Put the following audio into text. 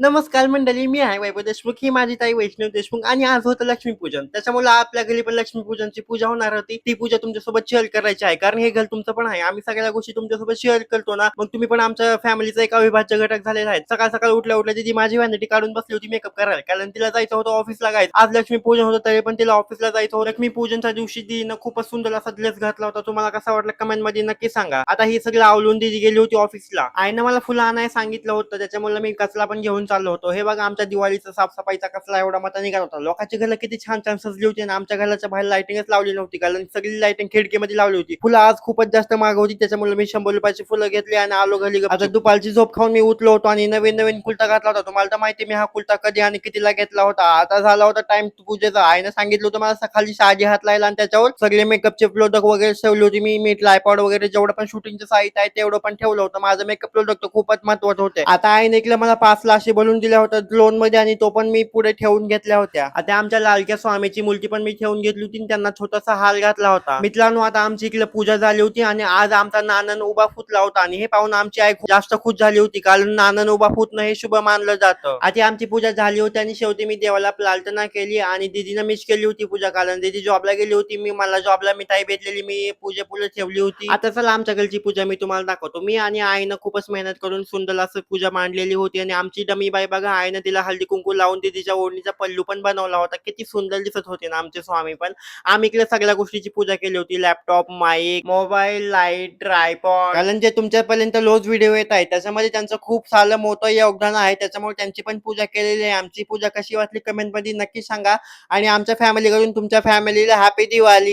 नमस्कार मंडळी मी आहे वैभव देशमुख ही माझी ताई वैष्णव देशमुख आणि आज होतं लक्ष्मीपूजन. त्याच्यामुळे आपल्या घरी पण लक्ष्मीपूजनची पूजा होणार होती. ती पूजा तुमच्यासोबत शेअर करायची आहे कारण हे घर तुमचं पण आहे. आम्ही सगळ्या गोष्टी तुमच्यासोबत शेअर करतो ना मग तुम्ही पण आमच्या फॅमिलीचा एक अविभाज्य घटक झालेला आहे. सकाळ सकाळ उठल्या उठल्या दिदी माझी व्हॅनिटी काढून बसली होती मेकअप करायला कारण तिला जायचं होतं ऑफिसला जायचं आज लक्ष्मीपूजन होतं तरी पण तिला ऑफिसला जायचं होतं. लक्ष्मीपूजनच्या दिवशी तिनं खूपच सुंदर असा ड्रेस घातला होता. तुम्हाला कसा वाटला कमेंटमध्ये नक्की सांगा. आता ही सगळं आवलून दिदी गेली होती ऑफिसला आईनं मला फुलं आणायला सांगितलं होतं त्याच्यामुळे मी कचला पण घेऊन चाललो होतो. हे बघा आमच्या दिवाळीचा साफसफाईचा कसला एवढा मता निघाला होता. लोकांची घरं किती छान छान सजली होती आणि आमच्या घराच्या बाहेर लाइटिंगच लावली नव्हती कारण सगळी लाइटिंग खिडकीमध्ये लावली होती. फुलं आज खूपच जास्त माग होती त्याच्यामुळे मी शंभर रुपयाची फुलं घेतली आणि आलो घरी आता दुपारची झोप खाऊन मी उठलो होतो आणि नवीन नवीन कुलता घातला होता. तुम्हाला तर माहिती मी हा कुलता कधी आणि कितीला घेतला होता. आता झाला होता टाइम पूजेचा. आईने सांगितलं होतं मला सकाळी साडी हात लायला आणि त्याच्यावर सगळे मेकअपचे प्रोडक्ट वगैरे ठेवले होते. मी मी ट्रायपॉड वगैरे जेवढं पण शूटिंगचं साहित्य आहे तेवढं पण ठेवलं होतं. माझं मेकअप प्रोडक्ट खूपच महत्वाचं होते. आता आईने एकलं मला पाच लाशी बनवून दिल्या होत्या लोनमध्ये आणि तो पण मी पुढे ठेवून घेतल्या होत्या. आता आमच्या लालक्या स्वामीची मूर्ती पण मी ठेवून घेतली होती आणि त्यांना छोटासा हाल घातला होता. मित्रांनो आता आमची इकडे पूजा झाली होती आणि आज आमचा नानन उभा फुटला होता आणि हे पाहून आमची आई जास्त खुश झाली होती कारण नानन उभा फुटणं हे शुभ मानलं जातं. आता आमची पूजा झाली होती आणि शेवटी मी देवाला प्रार्थना केली आणि दीदीनं मिस केली होती पूजा कारण दीदी जॉबला गेली होती मी मला जॉबला मिठाई भेटलेली मी पूजे पुढे ठेवली होती. आता चला आमच्या घरची पूजा मी तुम्हाला दाखवतो. मी आणि आईनं खूपच मेहनत करून सुंदर असं पूजा मांडलेली होती आणि आमची डमी बाई बघा आईनं तिला हळदी कुंकू लावून दीदीच्या ओढणीचा पल्लू पण बनवला होता. किती सुंदर दिसत होते ना आमचे स्वामी पण. आम्ही इकडे सगळ्या गोष्टीची पूजा केली होती. Laptop mike mobile light tripod कारण जे तुमच्यापर्यंत रोज व्हिडिओ येत आहे त्याच्यामध्ये त्यांचं खूप सारं मोठं योगदान आहे. त्याच्यामुळे त्यांची पण पूजा केलेली आहे. आमची पूजा कशी वाटली कमेंटमध्ये नक्की सांगा. आणि आमच्या फॅमिलीकडून तुमच्या फॅमिलीला हॅपी दिवाळी.